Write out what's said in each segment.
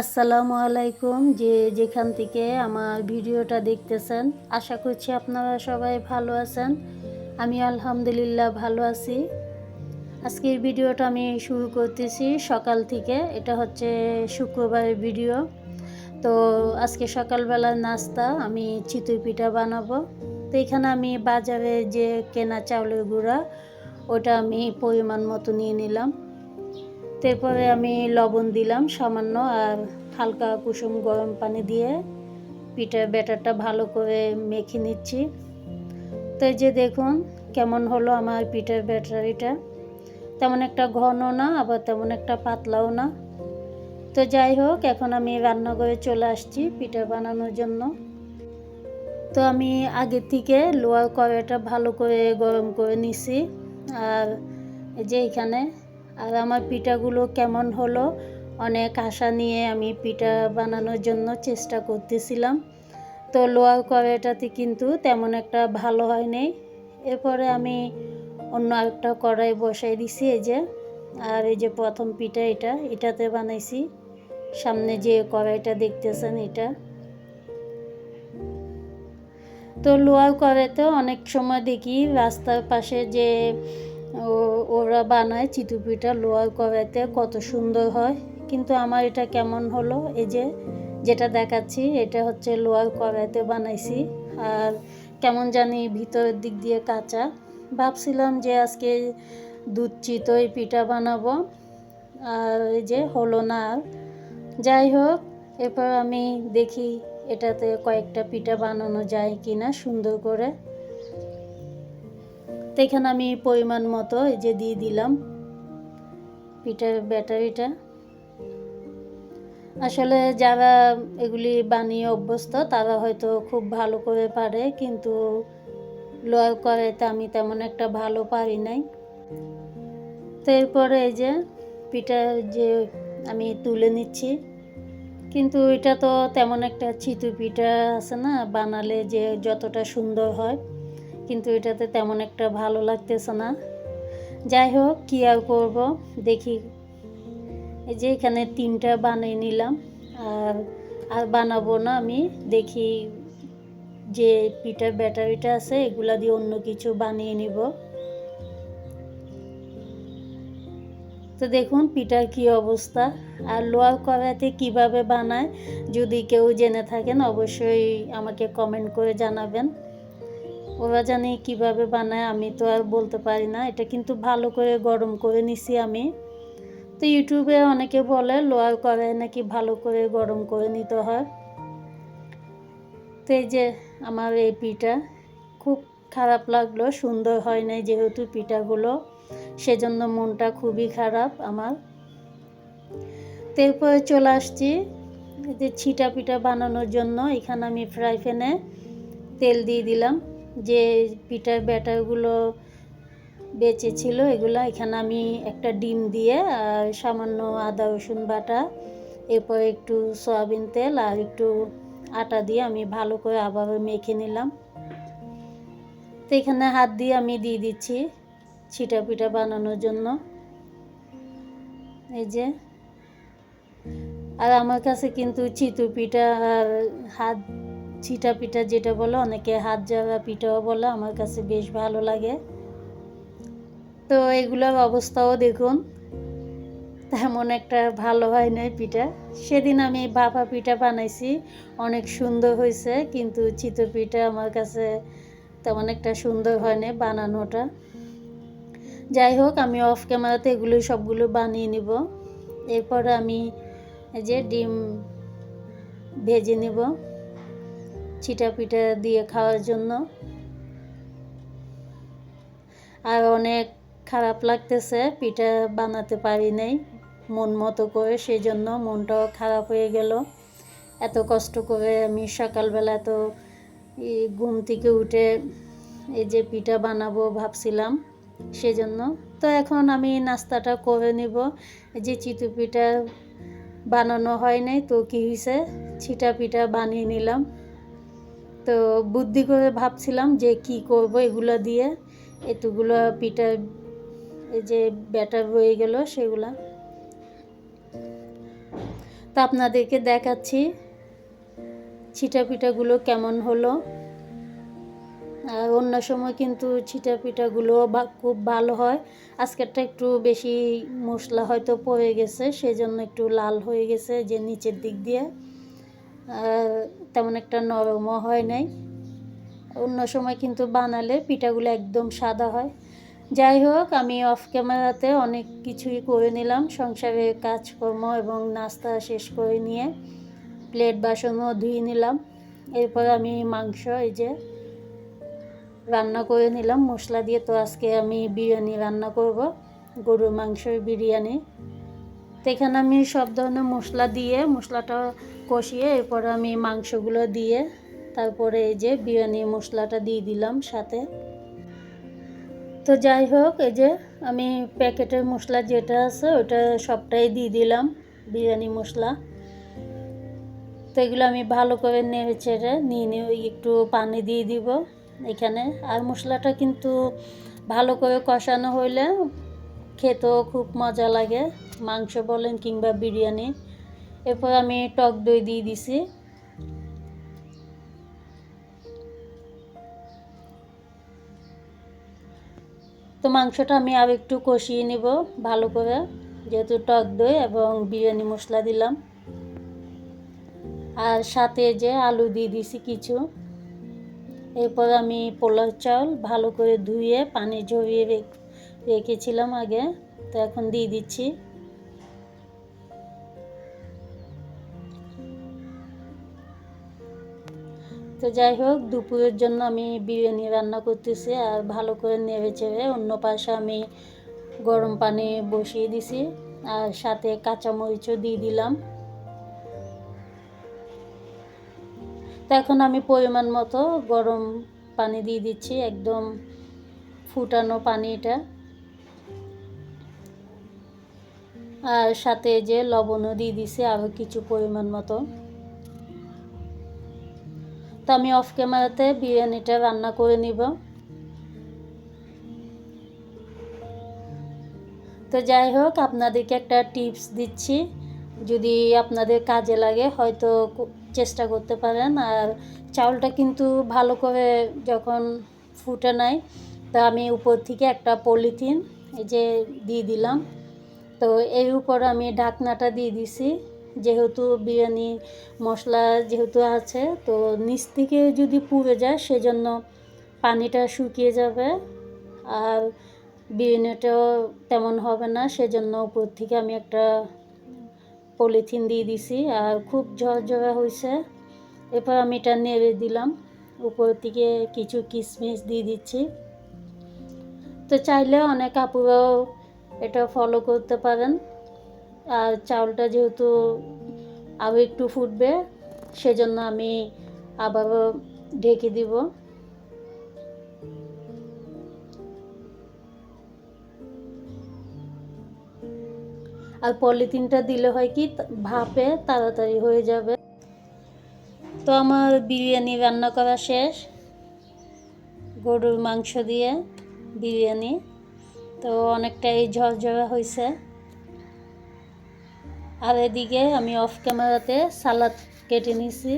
আসসালামু আলাইকুম যে যেখান থেকে আমার ভিডিওটা দেখতেছেন, আশা করছি আপনারা সবাই ভালো আছেন। আমি আলহামদুলিল্লাহ ভালো আছি। আজকের ভিডিওটা আমি শুরু করতেছি সকাল থেকে, এটা হচ্ছে শুক্রবারের ভিডিও। তো আজকে সকালবেলার নাস্তা, আমি চিতই পিঠা বানাবো। তো এখানে আমি বাজারে যে কেনা চাউলের গুঁড়া, ওটা আমি পরিমাণ মতো নিয়ে নিলাম। তারপরে আমি লবণ দিলাম সামান্য আর হালকা কুসুম গরম পানি দিয়ে পিঠার ব্যাটারটা ভালো করে মেখে নিচ্ছি। তো যে দেখুন কেমন হলো আমার পিঠার ব্যাটারিটা। তেমন একটা ঘন না, আবার তেমন একটা পাতলাও না। তো যাই হোক, এখন আমি রান্নাঘরে চলে আসছি পিঠা বানানোর জন্য। তো আমি আগে থেকে লোয়ার কড়াইটা ভালো করে গরম করে নিছি। আর যে এখানে আর আমার পিঠাগুলো কেমন হলো? অনেক আশা নিয়ে আমি পিঠা বানানোর জন্য চেষ্টা করতেছিলাম। তো লোয়ার কড়াইটাতে কিন্তু তেমন একটা ভালো হয়নি। এরপরে আমি অন্য একটা কড়াই বসাই দিছি এই যে, আর এই যে প্রথম পিঠা এটা, এটাতে বানাইছি। সামনে যে কড়াইটা দেখতেছেন এটা। তো লোয়ার কড়াইতে অনেক সময় দেখি রাস্তার পাশে যে ওরা বানায় চিতু পিঠা লোয়ার কড়াইতে, কত সুন্দর হয়। কিন্তু আমার এটা কেমন হলো? এই যে যেটা দেখাচ্ছি, এটা হচ্ছে লোয়ার কড়াইতে বানাইছি। আর কেমন জানি ভিতরের দিক দিয়ে কাঁচা। ভাবছিলাম যে আজকে দুধ চিতই পিঠা বানাবো। আর এই যে হলো না আর। যাই হোক, এরপর আমি দেখি এটাতে কয়েকটা পিঠা বানানো যায় কিনা সুন্দর করে। তো এখানে আমি পরিমাণ মতো এই যে দিয়ে দিলাম পিঠার ব্যাটারিটা। আসলে যারা এগুলি বানিয়ে অভ্যস্ত, তারা হয়তো খুব ভালো করে পারে, কিন্তু লোয়ার করাইতে আমি তেমন একটা ভালো পারি নাই। তো এরপরে এই যে পিঠা যে আমি তুলে নিচ্ছি, কিন্তু এটা তো তেমন একটা চিতু পিঠা আছে না, বানালে যে যতটা সুন্দর হয়। কিন্তু এটাতে তেমন একটা ভালো লাগতেছে না। যাই হোক, কী আর করব? দেখি। এই যে এখানে তিনটা বানিয়ে নিলাম। আর আর বানাবো না আমি। দেখি যে পিঠার ব্যাটারিটা আছে, এগুলা দিয়ে অন্য কিছু বানিয়ে নিব। তো দেখুন, পিঠার কি অবস্থা। আর লোয়ার কড়াইতে কীভাবে বানায়, যদি কেউ জেনে থাকেন, অবশ্যই আমাকে কমেন্ট করে জানাবেন। ওরা জানি কীভাবে বানায়, আমি তো আর বলতে পারি না। এটা কিন্তু ভালো করে গরম করে নিছি আমি। তো ইউটিউবে অনেকে বলে, লোয়ার কড়াই নাকি ভালো করে গরম করে নিতে হয়। তো এই যে আমার এই পিঠা, খুব খারাপ লাগল, সুন্দর হয় নাই যেহেতু পিঠাগুলো। সেজন্য মনটা খুবই খারাপ আমার। তো এরপরে চলে আসছি যে ছিটা পিঠা বানানোর জন্য। এখানে আমি ফ্রাই প্যানে তেল দিয়ে দিলাম। যে পিঠার ব্যাটারগুলো বেঁচে ছিল এগুলো এখানে আমি একটা ডিম দিয়ে আর সামান্য আদা, রসুন বাটা, এরপর একটু সয়াবিন তেল আর একটু আটা দিয়ে আমি ভালো করে আবার মেখে নিলাম। তো এখানে হাত দিয়ে আমি দিয়ে দিচ্ছি ছিটা পিঠা বানানোর জন্য। এই যে। আর আমার কাছে কিন্তু চিতু পিঠা আর হাত ছিটা পিঠা যেটা বলে, অনেকে হাত জাগা পিঠাও বলে, আমার কাছে বেশ ভালো লাগে। তো এগুলোর অবস্থাও দেখুন, তেমন একটা ভালো হয় নাই পিঠা। সেদিন আমি ভাপা পিঠা বানাইছি, অনেক সুন্দর হয়েছে, কিন্তু চিতো পিঠা আমার কাছে তেমন একটা সুন্দর হয় নাই বানানোটা। যাই হোক, আমি অফ ক্যামেরাতে এগুলো সবগুলো বানিয়ে নিব। এরপরে আমি যে ডিম ভেজে নিব। চিটা পিঠা দিয়ে খাওয়ার জন্য। আর অনেক খারাপ লাগতেছে, পিঠা বানাতে পারি নাই মন মতো করে সেই জন্য মনটাও খারাপ হয়ে গেল। এত কষ্ট করে আমি সকালবেলা তো ঘুম থেকে উঠে এই যে পিঠা বানাবো ভাবছিলাম, সেজন্য। তো এখন আমি নাস্তাটা করে নিব। যে চিতু পিঠা বানানো হয় নাই, তো কী হয়েছে ছিটা পিঠা বানিয়ে নিলাম। তো বুদ্ধি করে ভাবছিলাম যে কি করব এগুলো দিয়ে। এতগুলো পিঠা যে ব্যাটার রয়ে গেল সেগুলা। তা আপনাদেরকে দেখাচ্ছি ছিটা পিঠাগুলো কেমন হলো। আর অন্য সময় কিন্তু ছিটা পিঠাগুলো বা- খুব ভালো হয়। আজকেরটা একটু বেশি মশলা হয়তো পড়ে গেছে, সেজন্য একটু লাল হয়ে গেছে যে নিচের দিক দিয়ে। আর তেমন একটা নরমও হয় নাই। অন্য সময় কিন্তু বানালে পিঠাগুলো একদম সাদা হয়। যাই হোক, আমি অফ ক্যামেরাতে অনেক কিছুই করে নিলাম। সংসারের কাজকর্ম এবং নাস্তা শেষ করে নিয়ে প্লেট বাসনও ধুয়ে নিলাম। এরপর আমি মাংস এই যে রান্না করে নিলাম। মশলা দিয়ে তো আজকে আমি বিরিয়ানি রান্না করব, গরুর মাংসের বিরিয়ানি। তো এখানে আমি সব ধরনের মশলা দিয়ে, মশলাটা কষিয়ে এরপর আমি মাংসগুলো দিয়ে, তারপরে এই যে বিরিয়ানি মশলাটা দিয়ে দিলাম সাথে। তো যাই হোক, এই যে আমি প্যাকেটের মশলা যেটা আছে ওটা সবটাই দিয়ে দিলাম, বিরিয়ানি মশলা। তো এগুলো আমি ভালো করে নেড়ে চেড়ে নিয়ে নিয়ে একটু পানি দিয়ে দিব এখানে। আর মশলাটা কিন্তু ভালো করে কষানো হইলে খেতেও খুব মজা লাগে। মাংস বলেন কিংবা বিরিয়ানি, এরপর আমি টক দই দিয়ে দিছি। তো মাংসটা আমি আর একটু কষিয়ে নিব ভালো করে, যেহেতু টক দই এবং বিরিয়ানি মশলা দিলাম। আর সাথে যে আলু দিয়ে দিছি কিছু, এরপর আমি পোলাও চাউল ভালো করে ধুয়ে পানি ঝরিয়ে রেখ- রেখেছিলাম আগে, তো এখন দিয়ে দিচ্ছি। তো যাই হোক, দুপুরের জন্য আমি বিরিয়ানি রান্না করতেছি আর ভালো করে নেড়ে চেড়ে অন্য পাশে আমি গরম পানি বসিয়ে দিছি আর সাথে কাঁচামরিচও দিয়ে দিলাম। তো এখন আমি পরিমাণ মতো গরম পানি দিয়ে দিচ্ছি, একদম ফুটানো পানি এটা। আর সাথে যে লবণও দিয়ে দিছি আরও কিছু পরিমাণ মতো। তো আমি অফ ক্যামেরাতে বিরিয়ানিটা রান্না করে নিব। তো যাই হোক, আপনাদেরকে একটা টিপস দিচ্ছি। যদি আপনাদের কাজে লাগে, হয়তো চেষ্টা করতে পারেন। আর চাউলটা কিন্তু ভালো করে যখন ফুটে নেয় তা আমি উপর থেকে একটা পলিথিন এই যে দিয়ে দিলাম। তো এর উপর আমি ঢাকনাটা দিয়ে দিছি। যেহেতু বিরিয়ানি, মশলা যেহেতু আছে, তো নিচ থেকে যদি পুড়ে যায়, সেজন্য পানিটা শুকিয়ে যাবে আর বিরিয়ানিটাও তেমন হবে না, সেজন্য উপর থেকে আমি একটা পলিথিন দিয়ে দিছি আর খুব ঝরঝরা হয়েছে। এরপর আমি এটা নেড়ে দিলাম, উপর থেকে কিছু কিশমিশ দিয়ে দিচ্ছি। তো চাইলে অনেক আপুরাও এটা ফলো করতে পারেন। আর চাউলটা যেহেতু আরও একটু ফুটবে, সেজন্য আমি আবারও ঢেকে দিব। আর পলিথিনটা দিলে হয় কি ভাপে তাড়াতাড়ি হয়ে যাবে। তো আমার বিরিয়ানি রান্না করা শেষ। গরুর মাংস দিয়ে বিরিয়ানি। তো অনেকটাই ঝরঝরা হয়েছে আর এদিকে আমি অফ ক্যামেরাতে সালাদ কেটে নিছি।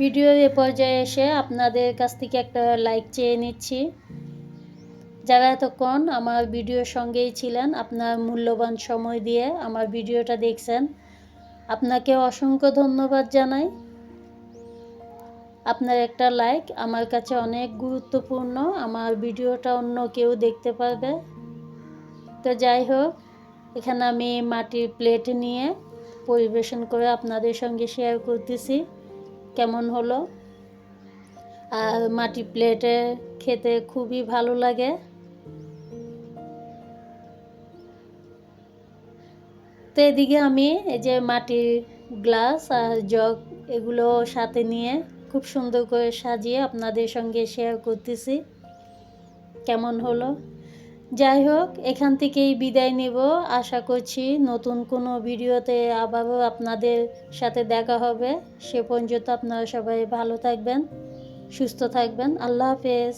ভিডিওর এ পর্যায়ে এসে আপনাদের কাছ থেকে একটা লাইক চেয়ে নিচ্ছি। যারা এতক্ষণ আমার ভিডিওর সঙ্গেই ছিলেন, আপনার মূল্যবান সময় দিয়ে আমার ভিডিওটা দেখছেন, আপনাকে অসংখ্য ধন্যবাদ জানাই। আপনার একটা লাইক আমার কাছে অনেক গুরুত্বপূর্ণ, আমার ভিডিওটা অন্য কেউ দেখতে পারবে। তো যাই হোক, এখানে আমি মাটির প্লেট নিয়ে পরিবেশন করে আপনাদের সঙ্গে শেয়ার করতেছি, কেমন হলো? আর মাটি প্লেটে খেতে খুবই ভালো লাগে। তো এদিকে আমি এই যে মাটির গ্লাস আর জগ এগুলো সাথে নিয়ে খুব সুন্দর করে সাজিয়ে আপনাদের সঙ্গে শেয়ার করতেছি, কেমন হলো? যাই হোক, এখান থেকেই বিদায় নেব। আশা করছি নতুন কোনো ভিডিওতে আবারও আপনাদের সাথে দেখা হবে। সে পর্যন্ত আপনারা সবাই ভালো থাকবেন, সুস্থ থাকবেন। আল্লাহ হাফেজ।